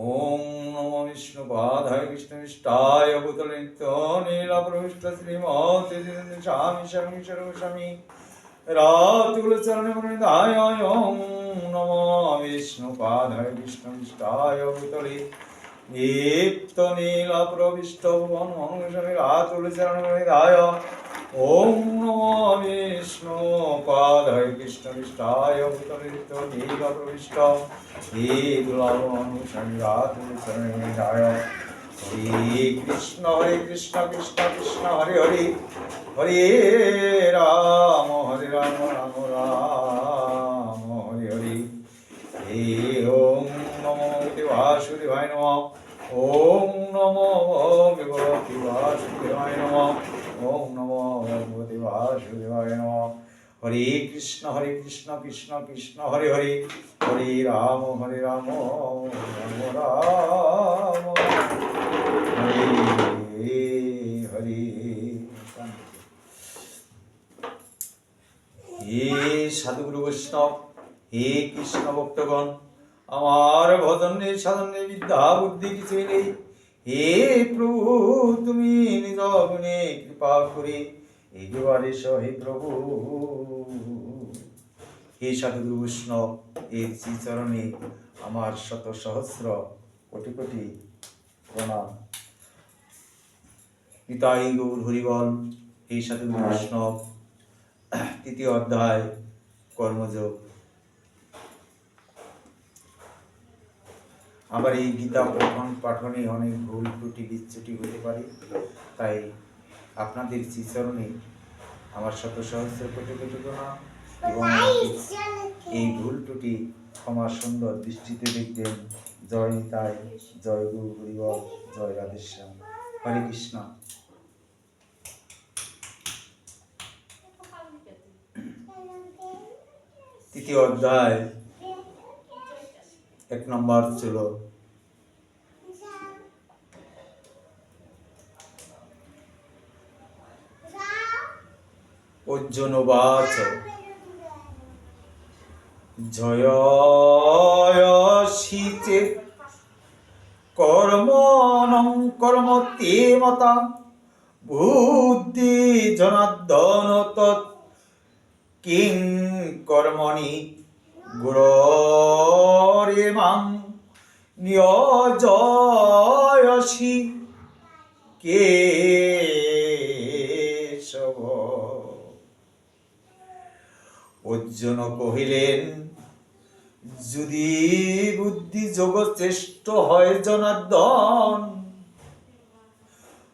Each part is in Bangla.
ওম নমো বিষ্ণুপাদায় কৃষ্ণনিষ্ঠায় ভূতলে নিত্য নীলাপ্রবিষ্ট শ্রীমতে স্বামী স্বামী সর্বস্বামী রাতুল চরণে মনিদায় ওম নমো বিষ্ণুপাদায় কৃষ্ণনিষ্ঠায় ভূতলে ওম নমো বিষ্ণুপাদায় কৃষ্ণনিষ্ঠায় ভূতলে নিত্য নীলাপ্রবিষ্ট হে দুর্লভন সংঘাত শরণায় হরে কৃষ্ণ হরে কৃষ্ণ কৃষ্ণ কৃষ্ণ হরে হরে। হরে রাম হরে রাম রাম রাম, হরে হরে। হে ওম নমো বাসুদেবায় নম। ওম নমো ভগবতে বাসুদেবায় নম। ওম নমো ভগবতে বাসুদেবায় নম হরে কৃষ্ণ হরে কৃষ্ণ কৃষ্ণ কৃষ্ণ হরে হরে হরে রাম হরে রাম রাম রাম হরে হরে হে সাধুগুরু বৈষ্ণব হে কৃষ্ণ ভক্তগণ আমার ভজনে সাধনে বিদ্যা বুদ্ধি কিছুই নেই হে প্রভু, তুমি নিজ গুণে কৃপা করে একেবারে হে প্রভু। হে সাধুগুরু বৈষ্ণব, এই শ্রীচরণে আমার শত সহস্র কোটি কোটি প্রণাম। পিতাই গৌর হরিবল এই সাধুগুরু বৈষ্ণব, তৃতীয় অধ্যায়, কর্মযোগ। আবার এই গীতা পঠন পাঠনে অনেক ভুল ত্রুটি বিচ্যুটি হতে পারে। তাই আপনাদের শ্রীচরণে আমার শত সহস্র কোটি কোটি প্রণাম এবং এই ভুল ত্রুটি ক্ষমা সুন্দর দৃষ্টিতে দেখবেন। জয় নিতাই জয় গুরু হরিবল, জয় রাধেশ্যাম। হরে কৃষ্ণ। তৃতীয় অধ্যায়। এক নম্বর ছিল। অর্জুনবাচ জয়সিচে কর্মণং কর্ম তে মতা। বুদ্ধি জনার্দন তৎ। কিং কর্মণি গুররে মাং নিয়জয়সি, কেশব। অর্জুন কহিলেন, যদি বুদ্ধি যোগ শ্রেষ্ঠ হয় জনার্দন,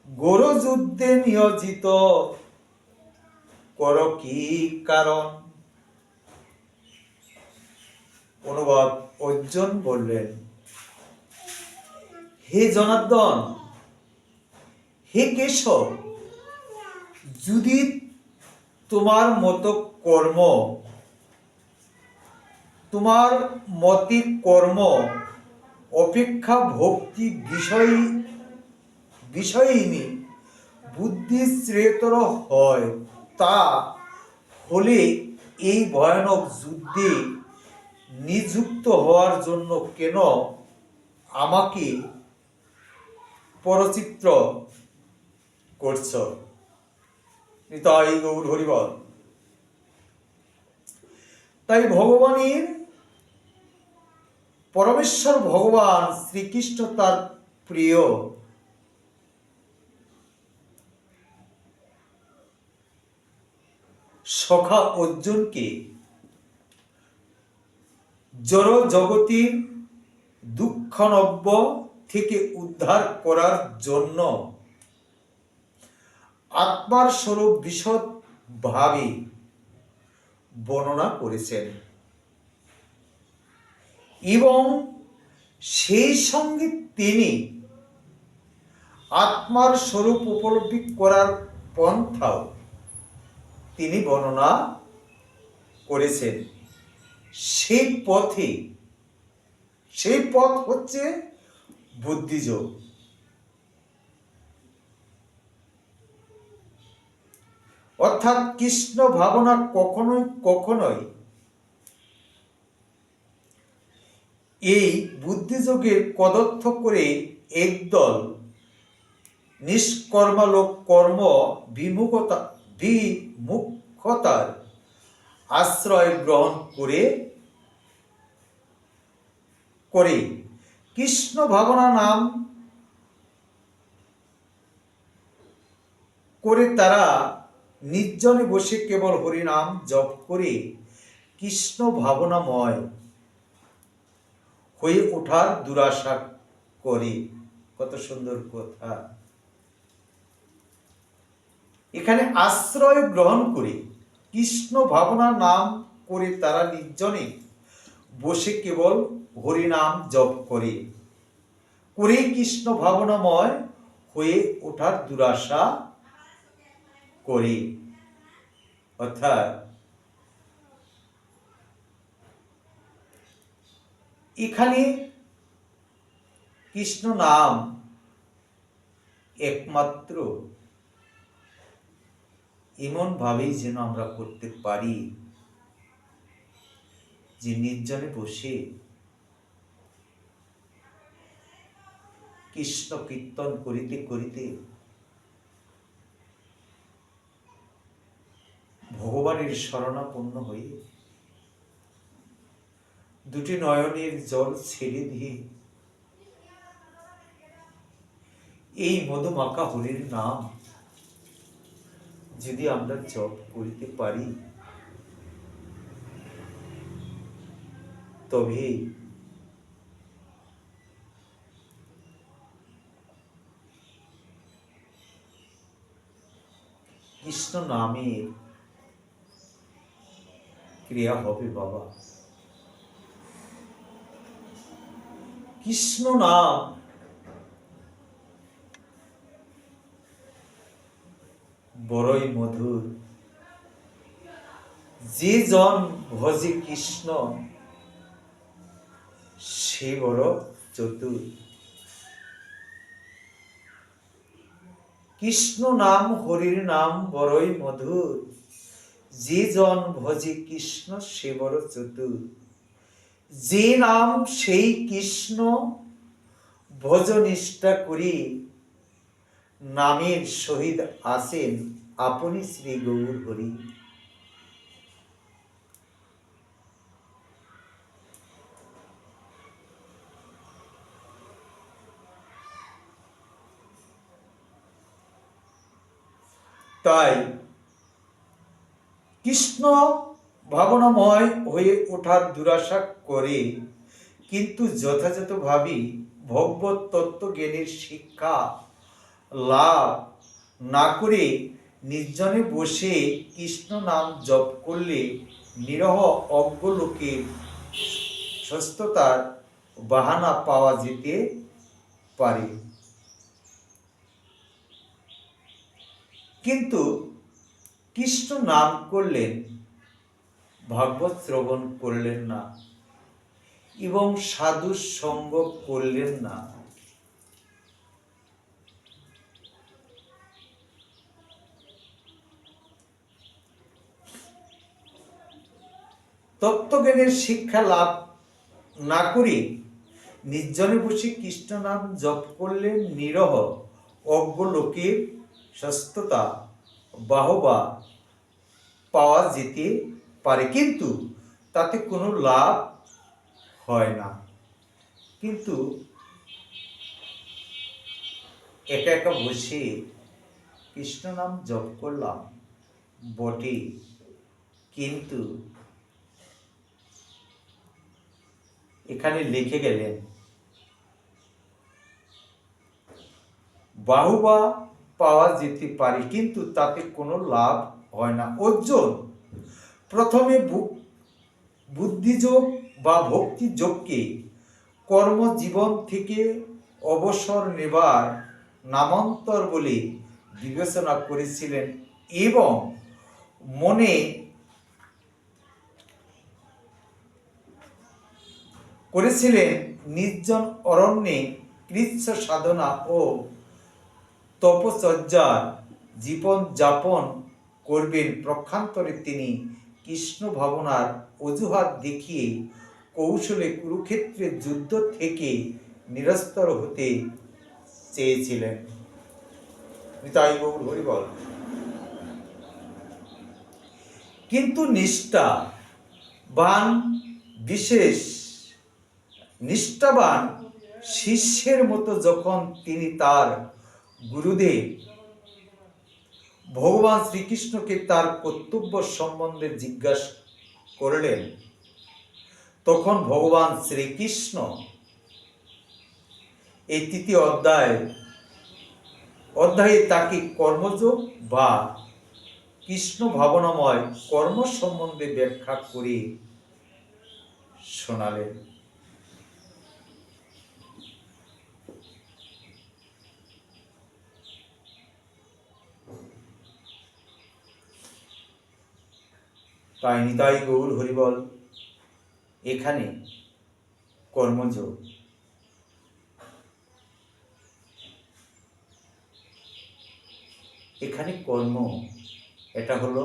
গোর যুদ্ধে নিয়োজিত, কর কি কারণ? অনুবাদ অর্জুন বললেন, হে জনার্দন, হে কেশব, যদি তোমার মতো কর্ম, তোমার মতে কর্ম, অপেক্ষা ভক্তি বিষয়, বিষয়িনী বুদ্ধি শ্রেয়তর হয়, তা হলে এই ভয়ানক যুদ্ধে নিযুক্ত হওয়ার জন্য কেন আমাকে পরচিত্র করছ? নিতাই গৌর হরিবল। তাই ভগবানের, পরমেশ্বর ভগবান শ্রীকৃষ্ণ তার প্রিয়। সখা অর্জুনকে জড় জগতির দুঃখনব্য থেকে উদ্ধার করার জন্য। আত্মার স্বরূপ বিশদ ভাবে বর্ণনা করেছেন। এবং সেই সঙ্গে তিনি আত্মার স্বরূপ উপলব্ধি করার পন্থাও তিনি বর্ণনা করেছেন। সেই পথে, সেই পথ হচ্ছে বুদ্ধিযোগ অর্থাৎ কৃষ্ণ ভাবনা কখনোই কখনোই এই বুদ্ধিযোগের কদর্থ করে একদল নিষ্কর্মালোক কর্ম বিমুখতা বিমুখতার আশ্রয় গ্রহণ করে করে। কৃষ্ণ ভাবনা নাম করে তারা নির্জনে বসে কেবল হরিনাম জপ করে কৃষ্ণ ভাবনাময় হয়ে ওঠার দুরাশা করে। কত সুন্দর কথা। এখানে আশ্রয় গ্রহণ করে কৃষ্ণ ভাবনা নাম করে তারা নির্জনে বসে কেবল হরিনাম জপ করে। করে কৃষ্ণ ভাবনাময় হয়ে ওঠার দুরাশা করে। অর্থাৎ এখানে কৃষ্ণ নাম একমাত্র এমন ভাবেই যেন আমরা করতে পারি যে নির্জনে বসে কৃষ্ণ কীর্তন করিতে করিতে ভগবানের শরণাপন্ন হয়ে দুটি নয়নের জল ছেড়ে দিয়ে এই মধুমাখা হরির নাম যদি আমরা জপ করিতে পারি তবে কৃষ্ণ নামের ক্রিয়া হবে বাবা। কৃষ্ণ নাম বড়ই মধুর। যে জন ভজে কৃষ্ণ, সে বড় চতুর। কৃষ্ণ নাম, হরির নাম বড়ই মধুর। যে জন ভজে কৃষ্ণ, সে বড় চতুর। যে নাম, সেই কৃষ্ণ ভজনিষ্ঠা করি, নামের সহিত আসেন আপনি শ্রী গৌর হরি তাই কৃষ্ণ ভাবনাময় হয়ে ওঠার দুরাশা করে কিন্তু যথাযথভাবে ভগবত তত্ত্ব জ্ঞানের শিক্ষা লাভ না করে নির্জনে বসে কৃষ্ণ নাম জপ করলে নিরহ অজ্ঞ লোকের সুস্থতার বাহানা পাওয়া যেতে পারে। কিন্তু কৃষ্ণ নাম করলেন, ভাগবত শ্রবণ করলেন না এবং সাধু সঙ্গ করলেন না। তত্ত্বজ্ঞানের শিক্ষা লাভ না করে নির্জনে বসে কৃষ্ণ নাম জপ করলে নিরহ অজ্ঞ লোকের সুস্থতা বাহবা পাওয়া যেতে পারে। কিন্তু তাতে কোনো লাভ হয় না। কিন্তু একা একা বসে কৃষ্ণ নাম জপ করলাম বটে। কিন্তু এখানে লিখে গেলেন, বাহুবা পাওয়া যেতে পারে, কিন্তু তাতে কোনো লাভ হয় না। অর্জুন, প্রথমে বুদ্ধিযোগ বা ভক্তিযোগকে কর্মজীবন থেকে অবসর নেবার নামান্তর বলে বিবেচনা করেছিলেন এবং মনে করেছিলেন নির্জন অরণ্যে কৃচ্ছ সাধনা ও তপচর্যার জীবন যাপন করবেন। প্রক্ষান্তরে তিনি কৃষ্ণ ভাবনার অজুহাত দেখিয়ে কৌশলে কুরুক্ষেত্রের যুদ্ধ থেকে নিরস্তর হতে চেয়েছিলেন। কিন্তু নিষ্ঠা, বান, বিশেষ নিষ্ঠাবান শিষ্যের মতো যখন তিনি তার গুরুদেব ভগবান শ্রীকৃষ্ণকে তার কর্তব্য সম্বন্ধে জিজ্ঞাসা করলেন, তখন ভগবান শ্রীকৃষ্ণ এই তৃতীয় অধ্যায়, অধ্যায়ে তাকে কর্মযোগ বা কৃষ্ণ ভাবনাময় কর্ম সম্বন্ধে ব্যাখ্যা করে শোনালেন। তাই নিতাই গৌর হরিবল, এখানে কর্মযোগ। এখানে কর্ম, এটা হলো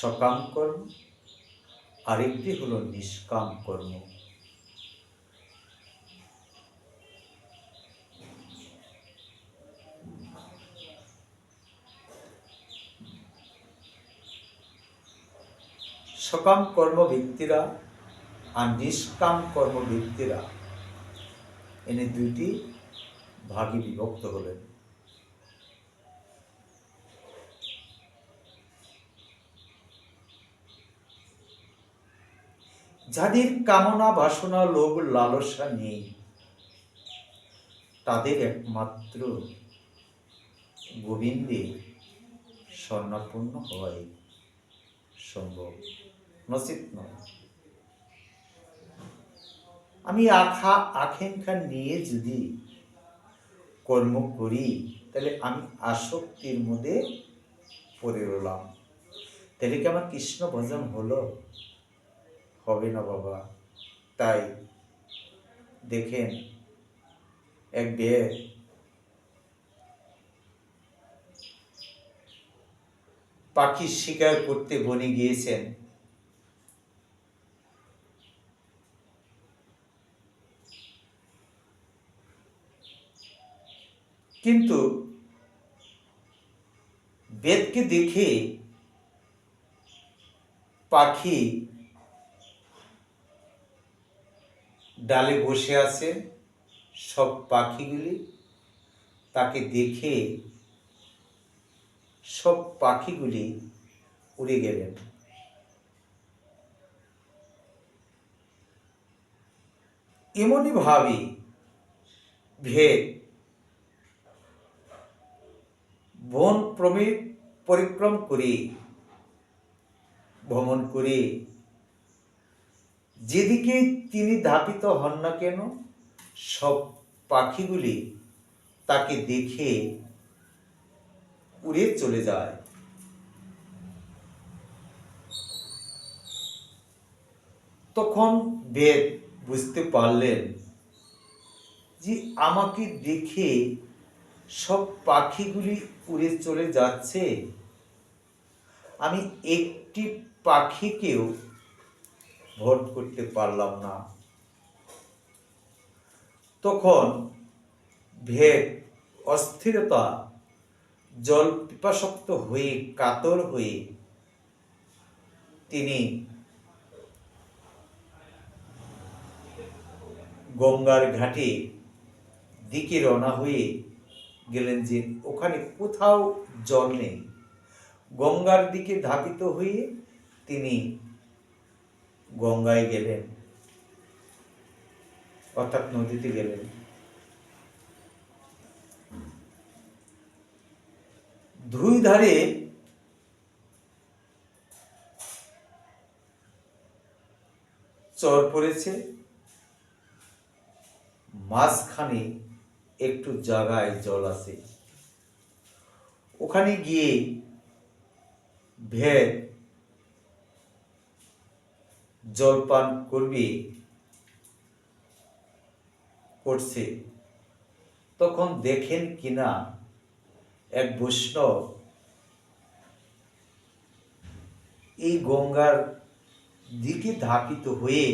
সকাম কর্ম, আরেকটি হল নিষ্কাম কর্ম। সকাম কর্মভিত্তিরা আর নিষ্কাম কর্মভিত্তিরা। এনে দুইটি ভাগে বিভক্ত হলেন। যাদের কামনা বাসনা লোভ লালসা নেই, তাদের একমাত্র গোবিন্দে স্বর্ণাপন্ন হয় সম্ভব। নচিত নয়। আমি আখা আকাঙ্ক্ষা নিয়ে যদি কর্ম করি, তাহলে আমি আসক্তির মধ্যে পড়ে রলাম। তাহলে কি আমার কৃষ্ণ ভজন হলো? হবে না বাবা। তাই দেখেন, এক বিয়ে পাখি শিকার করতে বনে গিয়েছেন। কিন্তু বেদকে দেখে পাখি ডালে বসে আছে, সব পাখিগুলি তাকে দেখে সব পাখিগুলি উড়ে গেলেন। এমনই ভাবে, ভেদ বন প্রমে পরিক্রম করে। ভ্রমণ করে। যেদিকে তিনি ধাপিত হন না কেন, সব পাখিগুলি তাকে দেখে উড়ে চলে যায়। তখন বেদ বুঝতে পারলেন যে আমাকে দেখে সব পাখিগুলি উড়ে চলে যাচ্ছে। আমি একটি পাখিকেও ভোট করতে পারলাম না। তখন ভেদ, অস্থিরতা, জল পিপাসক্ত হয়ে, কাতর হয়ে তিনি গঙ্গার ঘাটে দিকে রওনা হয়ে গেলেন যে ওখানে কোথাও জল নেই। গঙ্গার দিকে ধাপিত হয়ে তিনি গঙ্গায় গেলেন। অর্থাৎ নদীতে গেলেন। দুই ধারে চর পড়েছে। মাঝখানে একটু জায়গায় জল আছে। ওখানে গিয়ে ভেদ জলপান করবে করছে। তখন দেখেন কিনা এক বৈষ্ণব এই গঙ্গার দিকে ধাপিত হয়ে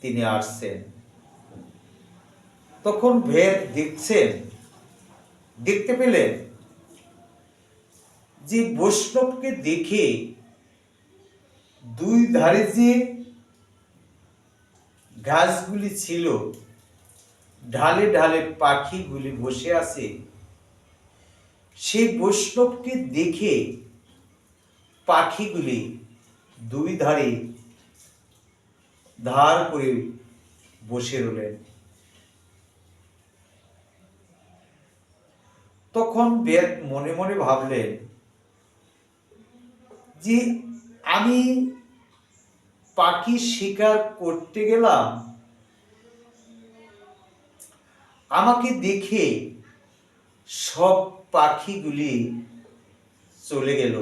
তিনি আসছেন। তখন ভেদ দেখছেন। দেখতে পেলেন যে বৈষ্ণবকে দেখে দুই ধারে যে ঘাসগুলি ছিল, ঢালে ঢালে পাখিগুলি বসে আছে, সেই বৈষ্ণবকে দেখে পাখিগুলি দুই ধারে ধার করে বসে রইলেন। তখন বেদ মনে মনে ভাবলেন যে আমি পাখি শিকার করতে গেলাম, আমাকে দেখে সব পাখিগুলি চলে গেল।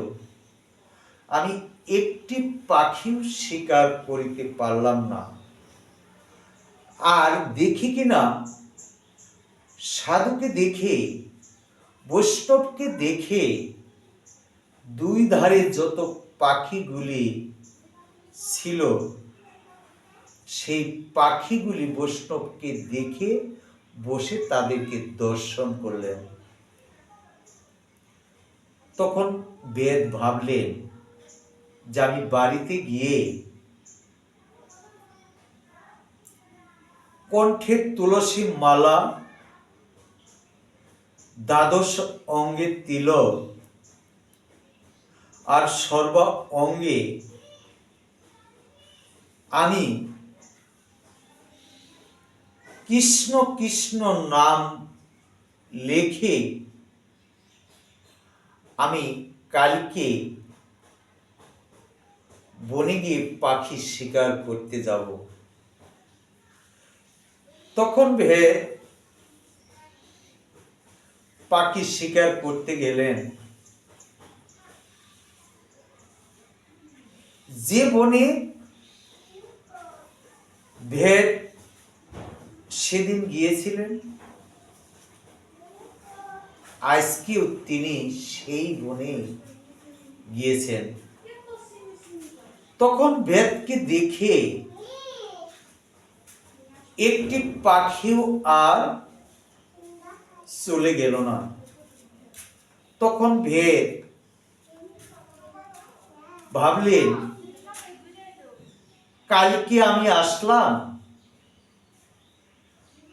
আমি একটি পাখিও শিকার করিতে পারলাম না। আর দেখি কিনা, সাধুকে দেখে বৈষ্ণবকে দেখে দুই ধারে যত পাখিগুলি ছিল, সেই পাখিগুলি বৈষ্ণবকে দেখে বসে তাদেরকে দর্শন করলেন। তখন বেদ ভাবলেন যে আমি বাড়িতে গিয়ে কণ্ঠে তুলসী মালা দ্বাদশ অঙ্গে তিলক আর সর্বা অঙ্গে আমি কৃষ্ণ কৃষ্ণ নাম লেখে আমি কালকে বনে গিয়ে পাখি শিকার করতে যাব। তখন ভে পাখি শিকার করতে গেলেন। যে বনে ভেদ সেদিন গিয়েছিলেন। আজকেও তিনি সেই বনে গিয়েছেন। তখন ভেদকে দেখে একটি পাখিও আর চলে গেল না। তখন ভেদ। ভাবলেন কালকে আমি আসলাম?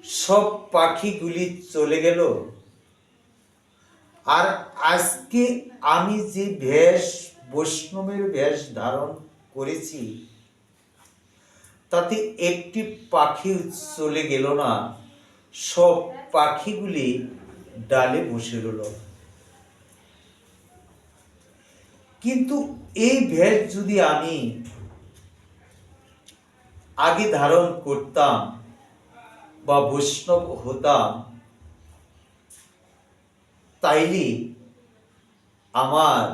সব পাখিগুলি চলে গেল। আর আজকে আমি যে ভেষ, বৈষ্ণবের ভেষ ধারণ করেছি, তাতে একটি পাখি চলে গেল না। সব পাখিগুলি ডালে বসে রইল। কিন্তু এই ভেষ যদি আমি আগে ধারণ করতাম বা বৈষ্ণব হতাম, তাইলে আমার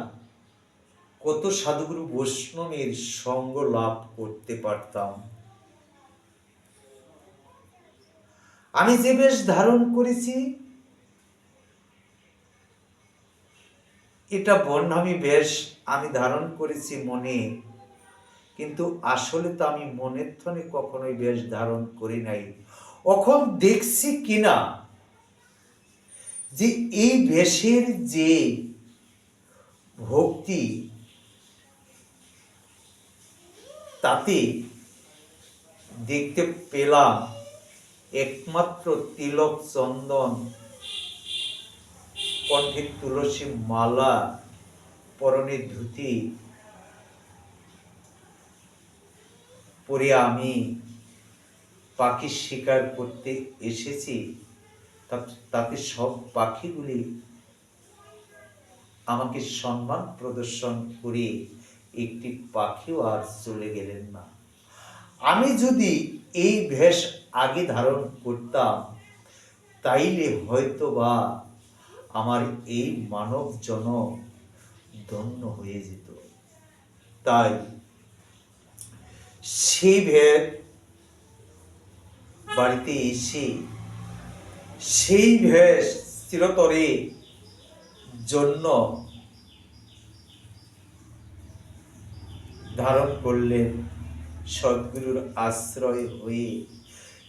কত সাধুগুরু বৈষ্ণবের সঙ্গ লাভ করতে পারতাম। আমি যে বেশ ধারণ করেছি, এটা বর্ণামি বেশ আমি ধারণ করেছি মনে, কিন্তু আসলে তো আমি মনের থনে কখনোই বেশ ধারণ করি নাই। অখন দেখছি কিনা যে এই বেশের যে ভক্তি, তাতে দেখতে পেলাম একমাত্র তিলক চন্দন কণ্ঠে তুলসী মালা, পরনে ধুতি পরে আমি পাখি শিকার করতে এসেছি। তাতে সব পাখিগুলি আমাকে সম্মান প্রদর্শন করে একটি পাখিও আর চলে গেলেন না। আমি যদি এই ভেষ আগে ধারণ করতাম, তাইলে হয়তো বা আমার এই মানব জন ধন্য হয়ে যেত। তাই সেই ভেদ বাড়িতে এসে সেই ভেষ চিরতরে জন্য ধারণ করলেন। সদ্গুরুর আশ্রয় হয়ে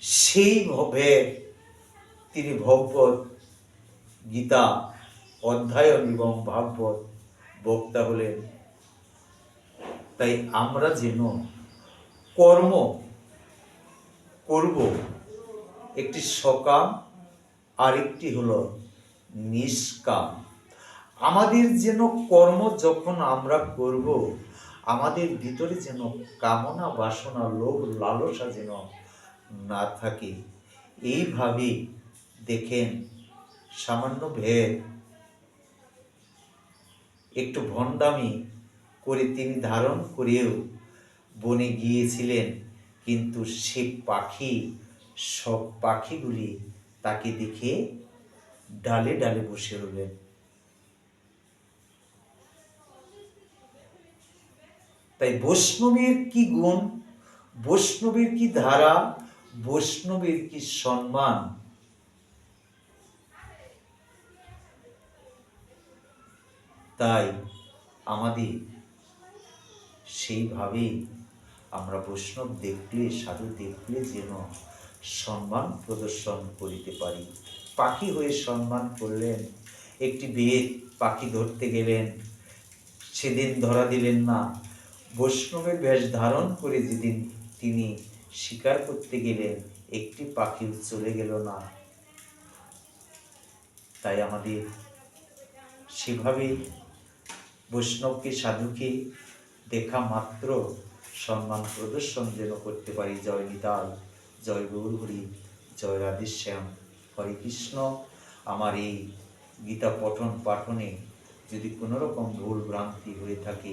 সেই ভবে তিনি ভগবত গীতা অধ্যায়ন এবং ভাগবত বক্তা হলেন। তাই আমরা যেন কর্ম করব। একটি সকাম, আরেকটি হলো নিষ্কাম। আমাদের যেন কর্ম যখন আমরা করব আমাদের ভিতরে যেন কামনা, বাসনা, লোভ, লালসা যেন না থাকে। এইভাবে দেখেন সামান্য ভেদ একটু ভণ্ডামি করে তিনি ধারণ করেও বনে গিয়েছিলেন, কিন্তু সে পাখি, সব পাখিগুলি তাকে দেখে ডালে ডালে বসে রইলেন। তাই বৈষ্ণবের কি গুণ? বৈষ্ণবের কি ধারা? বৈষ্ণবের কি সম্মান? তাই আমাদের সেইভাবেই আমরা বৈষ্ণব দেখলে, সাধু দেখলে যেন সম্মান প্রদর্শন করিতে পারি। পাখি হয়ে সম্মান করলেন, একটি বেদ পাখি ধরতে গেলেন, সেদিন ধরা দিলেন না। বৈষ্ণবের বেশ ধারণ করে যেদিন তিনি শিকার করতে গেলেন, একটি পাখিও চলে গেল না। তাই আমাদের সেভাবেই বৈষ্ণবকে, সাধুকে দেখা মাত্র সম্মান প্রদর্শন যেন করতে পারি। জয় নিতাই জয় গৌর হরি, জয় রাধেশ্যাম হরে কৃষ্ণ, আমার এই গীতা পঠন পাঠনে যদি কোনো রকম ভুল ভ্রান্তি হয়ে থাকে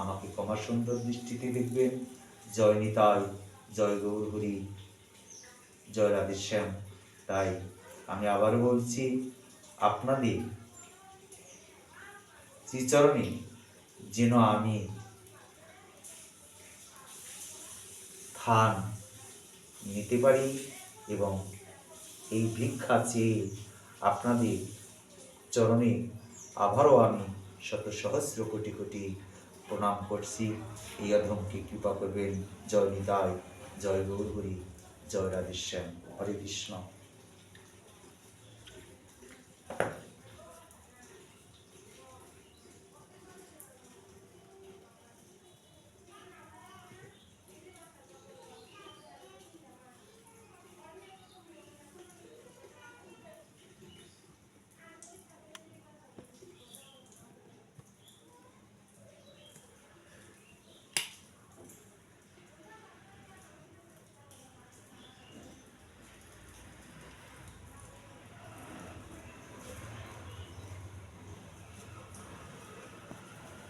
আমাকে ক্ষমা সুন্দর দৃষ্টিতে দেখবেন। জয় নিতাই, জয় গৌর হরি জয় রাধেশ্যাম। তাই আমি আবারও বলছি, আপনাদের শ্রীচরণে যেন আমি স্থান নিতে পারি এবং এই ভিক্ষা চেয়ে আপনাদের চরণে আবারও আমি শত সহস্র কোটি কোটি প্রণাম করছি। এই অধমকে কৃপা করবেন। জয় নিতাই। জয় গৌরী জয় রাধেশ্যাম। হরে কৃষ্ণ।